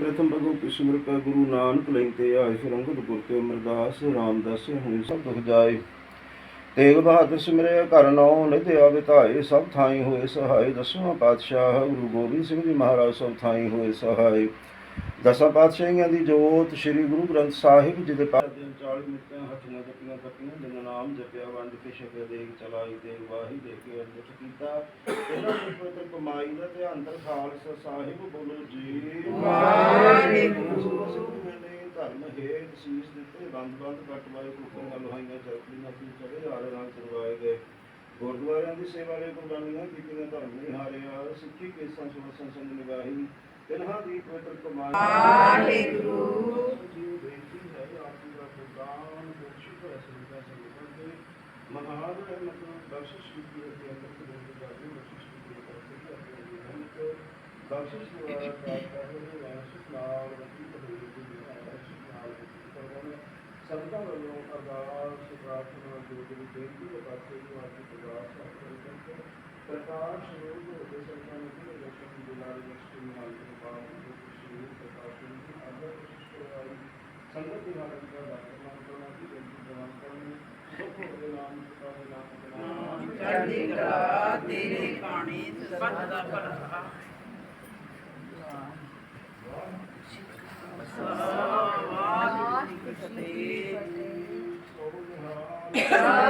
ਪ੍ਰਥਮ ਭਗਉ ਕਿਸਮਰ ਕਾ ਗੁਰੂ ਨਾਨਕ ਲੈਂਤੇ ਆਏ, ਫਿਰ ਗੁਰ ਤੇ ਅਮਰਦਾਸ ਰਾਮਦਾਸ ਹੋਏ ਸਭ ਦੁਖ ਜਾਏ। ਤੇਗ ਬਹਾਦਰ ਸਿਮਰਿਆ ਘਰ ਨੌ ਨਿਧਿਆ ਵਿਤਾਏ ਸਭ ਥਾਈ ਹੋਏ ਸਹਾਈ ਦਸਵਾਂ ਪਾਤਸ਼ਾਹ ਗੁਰੂ ਗੋਬਿੰਦ ਸਿੰਘ ਜੀ ਮਹਾਰਾਜ ਸਭ ਥਾਈ ਹੋਏ ਸਹਾਈ ਦਸਾਂ ਪਾਤਸ਼ਾਹੀਆਂ ਦੀ ਜੋਤ ਸ੍ਰੀ ਗੁਰੂ ਗ੍ਰੰਥ ਸਾਹਿਬ ਜੀ ਦੇ ਦੇ 40 ਮਿੰਟਾਂ ਹੱਥੀਆਂ ਜਪੀਆਂ ਤਪੀਆਂ ਜਿਨ ਨਾਮ ਜਪਿਆ ਵੰਡ ਕੇ ਛਕਿਆ ਦੇਖ ਚਲਾਈ ਤੇ ਵਾਹੀ ਦੇ ਕੇ ਅੰਮ੍ਰਿਤ ਕੀਤਾ। ਇਹਨਾਂ ਦੀ ਪਵਿੱਤਰ ਕਮਾਈ ਦਾ ਧਿਆਨ ਦਰ ਖਾਲਸਾ ਸਾਹਿਬ ਬੋਲੋ ਜੀ। ਵਾਹਿਗੁਰੂ। ਧਰਮ ਹੇਤ ਸੀਸ ਦਿੱਤੇ ਬੰਦ ਬੰਦ ਕਟਵਾਏ ਕੁੱਕੀਆਂ ਲੋਹਾਈਆਂ ਚਰਖੀਆਂ ਕੀ ਚੜੇ ਆਲੇ ਨਾਲ ਚਰਵਾਏ ਗਏ। ਗੁਰਦੁਆਰਿਆਂ ਦੀ ਸੇਵਾ ਲਈ ਕੁਰਬਾਨੀਆਂ ਕੀਤੀਆਂ ਧਰਮ ਨਹੀਂ ਹਾਰਿਆ। ਸਿੱਖੀ ਕੇਸਾਂ ਸੁਵਸਨ ਸੰਗ ਨਿਗਾਹੀ ਤਿਲਹਾ ਦੀ ਪਵਿੱਤਰ ਕਮਾਨ ਵਾਹਿਗੁਰੂ ਬੇਨਤੀ ਹੈ ਆਪ ਜੀ ਦਾ ਪ੍ਰਦਾਨ ਬਖਸ਼ਿਸ਼ ਕਰ ਸਕਦਾ ਸੰਗਤਾਂ ਦੇ ਮਹਾਨ ਮਤਲਬ ਬਖਸ਼ਿਸ਼ ਕੀਤੀ ਹੈ ਕਿ ਅੰਦਰ ਤੋਂ ਜੋ ਜਾਵੇ ਬਖਸ਼ਿਸ਼ ਕੀਤੀ ਹੈ ਕਿ ਆਪਣੇ ਜੀਵਨ ਤੋਂ ਬਖਸ਼ਿਸ਼ ਦੁਆਰਾ ਪ੍ਰਾਪਤ ਕਰਨ ਦੇ ਵਾਸਤੇ ਨਾਲ ਰੱਖੀ ਤਬਦੀਲ ਦੀ ਬਖਸ਼ਿਸ਼ ਨਾਲ ਕਰਵਾਉਣਾ ਸੰਗਤਾਂ ਵੱਲੋਂ ਅਰਦਾਸ ਪ੍ਰਾਰਥਨਾ ਜੋ ਜਿਹੜੀ ਬੇਨਤੀ ਹੈ ਬਾਕੀ ਨੂੰ ਆਪ ਜੀ ਪ੍ਰਦਾਨ ਕਰ ਸਕਦੇ ਪ੍ਰਕਾਸ਼ ਰੋਗ ਹੋਵੇ ਸਰਕਾਰ ਨੇ ਇਲੈਕਸ਼ਨ ਬੁਲਾਰੇ ਜਸਟਿਸ ਮਾਲਕ ਦੇ ਬਾਅਦ ਸ਼੍ਰੀ ਪ੍ਰਕਾਸ਼ ਸਿੰਘ ਦੀ ਅਦਰ ਸ਼ੁਰੂਆਈ ਸੰਗਤ ਦੀ ਹਾਲਤ ਦਾ ਡਾਕਟਰ ਮਾਨਕੋਨਾ ਦੀ ਜਨਮ ਜਵਾਨ ਕਰਨੀ ਸੁਖ ਹੋਵੇ ਨਾਮ ਸੁਖਾ ਦੇ ਨਾਮ ਚੜ੍ਹਦੀ ਕਲਾ ਤੇਰੇ ਬਾਣੀ ਸਤ ਦਾ ਭਲਾ। ਸਲਾਮਤ ਸੋਹਣਾ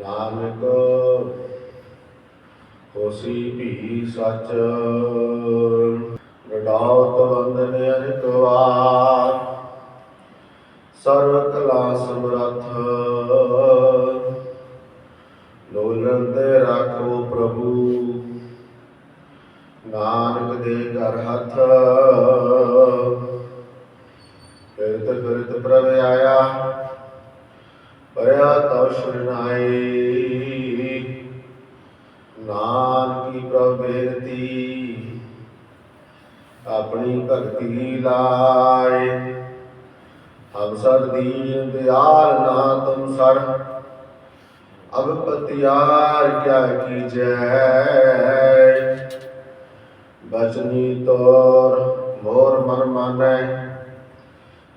ਨਾਨਕ, ਹੋਸੀ ਭੀ ਸਚ। ਰਡਾਉ ਤਵੰਦਨ ਅਨਿਕ ਸਰਵ ਕਲਾ ਸਮਰਥ ਲੋਲਨ ਤੇ ਰਾਖੋ ਪ੍ਰਭੂ, ਨਾਨਕ ਦੇ ਘਰ ਹੱਥ। ਫਿਰਤ ਫਿਰਤ ਪ੍ਰਭ ਆਇਆ ਬੇਨਤੀ, ਆਪਣੀ ਭਗਤੀ ਲਾਏ। ਹਮ ਸਰ ਦੀਨ ਦਿਆਲ ਨਾ ਤੁਮ ਸਰ, ਅਬ ਪਤਿਆਰ ਕਿਆ ਕੀਜੈ। ਬਚਨੀ ਤੋਰ ਮੋਰ ਮਨ ਮਾਨੈ,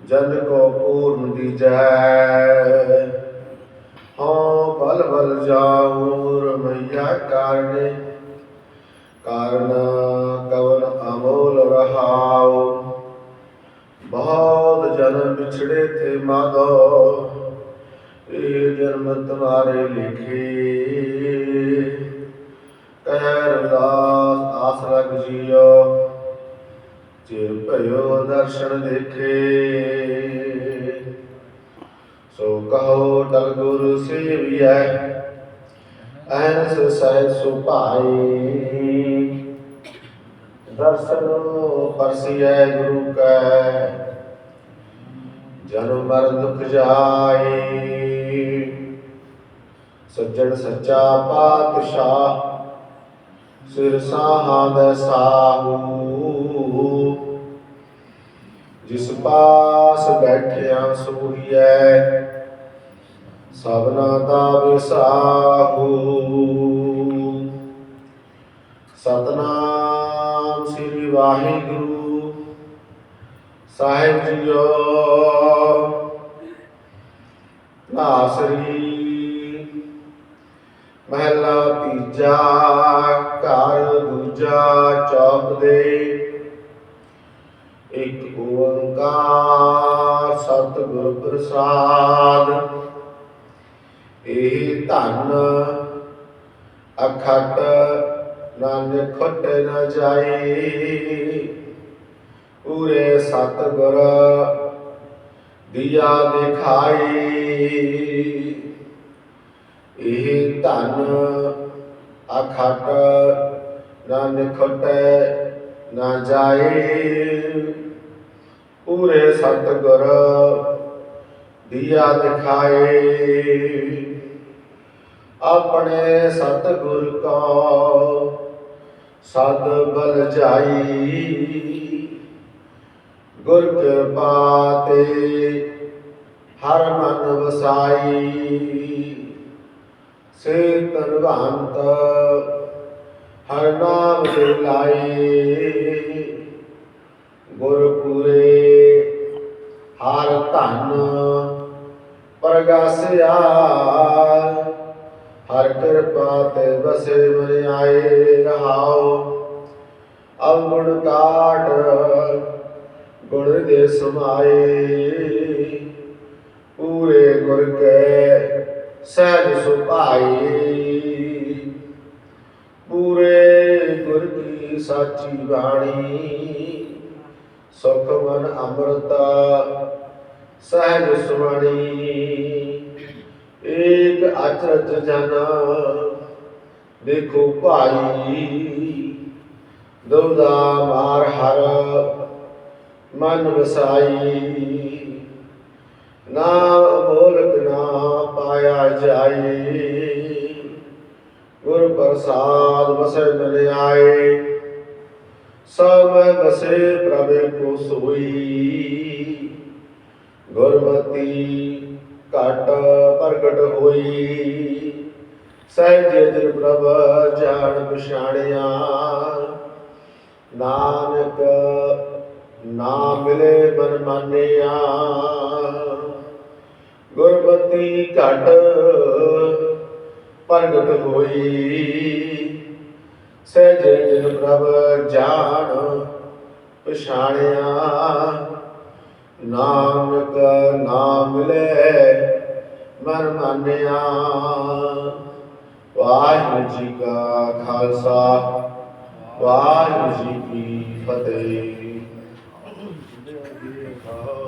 ਜਨ ਕੋ ਪੂਰਨ ਦੀਜੈ। ਹਉ ਬਲ ਬਲ ਜਾਉ ਰਮਈਆ ਕਾਰਨੇ। ਕਾਰਨ ਕਵਨ ਅਮੋਲ ਰਹਾਉ। ਬਹੁਤ ਜਨਮ ਵਿਛੜੇ ਥੇ ਮਾਧੋ। ਇਹ ਜਨਮ ਤੁਮਾਰੇ ਲਿਖੇ। ਕਹਿ ਰਦਾਸ ਆਸ ਰਗ ਜੀਓ। ਚਿਰ ਭਇਓ ਦਰਸ਼ਨ ਦੇਖੇ। ਸੋ ਕਹੋ ਤਲ ਗੁਰ ਸੇਵੀਐ, ਐਨਸ ਸਹਿ ਸੁਭਾਈ ਦਰਸ਼ਨ ਪਰਸੀਐ ਗੁਰੂ ਕੈ, ਜਨਮ ਮਰਨ ਦੁਖ ਜਾਈ ਸੱਜਣ ਸੱਚਾ ਪਾਤਸ਼ਾਹ, ਸਿਰ ਸਾਹਾਂ ਦਾ ਸਾਹੂ। ਜਿਸ ਪਾਸ ਬੈਠਿਆ ਸੂਹੀਐ ਸਭਨਾ ਦਾ ਵਿਸਾਹੂ। ਸਤਨਾਮ ਸ੍ਰੀ ਵਾਹਿਗੁਰੂ। ਸਾਹਿਬ ਜੀਓ ਨਾਸਰੀ ਮਹਿਲਾ ਤੀਜਾ, ਘਰ ਦੂਜਾ, ਚੌਕ ਦੇ। ਇੱਕ ਓੰਕਾਰ ਸਤਿਗੁਰ ਪ੍ਰਸਾਦ। ਇਹ ਧਨ ਅਖਟ ਨਾਨਕ ਖਟ ਨ ਜਾਏ। ਪੂਰੇ ਸਤਿਗੁਰ ਦਿਆ ਦਿਖਾਈ ਇਹ ਧਨ ਅਖਟ ਨਾਨਕ ਖਟ ਨਾ ਜਾਏ। ਪੂਰੇ ਸਤਿਗੁਰ ਦਿਆ ਦਿਖਾਏ। ਆਪਣੇ ਸਤਿਗੁਰ ਕੋ ਸਦ ਬਲ ਜਾਈ। ਗੁਰ ਕਿਰਪਾ ਤੇ ਹਰ ਮਨ ਵਸਾਈ। ਸੇ ਤਨਵੰਤ ਹਰ ਨਾਮ ਦੇ ਲਾਈ। ਗੁਰਪੂਰੇ ਹਰ ਧਨ ਪ੍ਰਗਾਸਿਆ। ਹਰ ਕਿਰਪਾ ਤੇ ਵਸੇ ਮਨ ਆਏ ਰਹਾਉ ਅਵਗੁਣ ਕਾਟ, ਗੁਣ ਦੇ ਸਮਾਏ। ਪੂਰੇ ਗੁਰ ਕੇ ਸਹਿਜ ਸੁਭਾਈ ਪੂਰੇ ਗੁਰ ਕੀ ਸਾਚੀ ਬਾਣੀ, ਸੁਖ ਮਨ ਅੰਮ੍ਰਿਤ ਸਹਿਜ ਸੁਣੀ ਅਚਰਜ ਜਨ ਦੇਖੋ ਭਾਈ ਦੁਦਾ ਮਾਰ ਹਰ, ਮਨ ਵਸਾਈ। ਨਾ ਬੋਲਕ ਨਾ ਪਾਇਆ ਜਾਈ। ਗੁਰ ਪ੍ਰਸਾਦ ਵਸੈ ਮਿਲ ਆਏ। ਸਭ ਬਸੇ ਪ੍ਰਭੇ ਕੋ ਸੋਈ। ਗੁਰਮਤੀ ਘਟ ਪ੍ਰਗਟ ਹੋਈ। ਸਹਿਜੇ ਦਿਲ ਪ੍ਰਭ ਜਾਣ ਪਛਾਣਿਆ। ਨਾਨਕ ਨਾ ਮਿਲੇ ਮਨ ਮਾਨਿਆ। ਗੁਰਮਤੀ ਘਟ ਪ੍ਰਗਟ ਹੋਈ। ਸਹਿਜੇ ਦਿਲ ਪ੍ਰਭ ਜਾਣ ਪਛਾਣਿਆ। ਨਾਨਕ ਨਾਮ ਲੈ ਮਨ ਮਾਨਿਆ। ਵਾਹਿਗੁਰੂ ਜੀ ਕਾ ਖਾਲਸਾ ਵਾਹਿਗੁਰੂ ਜੀ ਕੀ ਫਤਿਹ।